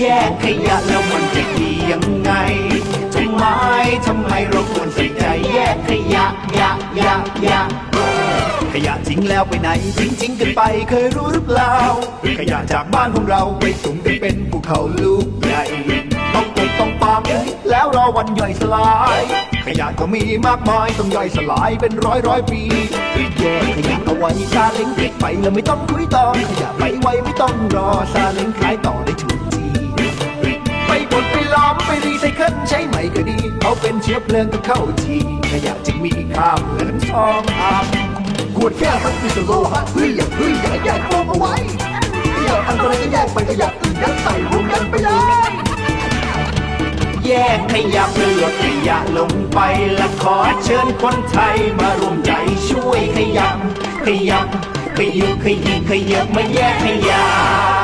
แยกขยะแล้วมันจะดียังไงทำไมทำไมเราควรใส่ใจแยกขยะยะยะยะขยะทิ้งแล้วไปไหนทิ้งทิ้งกันไปเคยรู้หรือเปล่า ขยะจากบ้านของเราไปสุ่มกันเป็นภูเขาลูกใหญ่ต้องเก็บต้องปังแล้วรอวันย่อยสลาย ขยะก็มีมากมายต้องย่อยสลายเป็นร้อยร้อยปีแยกขยะเอาไว้ซาเล้งเก็บไปแล้วไม่ต้องคุยต่อขยะไปไวไม่ต้องรอซาเล้งขายต่อได้ถูกที เคิลใช้ใหมก็ดี เอาเป็นเชื้อเพลิงก็เข้าทีขยะจึงมีค่าเหมือนทองคำขวดแก้วมันคือโลหะเฮ้ยอย่าเฮ้ยอย่าแยกรวมเอาไว้ขยะอันตรายก็แยกไปขยะอื่นยัดใส่รวมกันไปเลยแยกขยะเพื่อขยะลงไปและขอเชิญคนไทยมาร่วมใจช่วยขยับขยับขยุกขยิบขยับมาแยกขยะ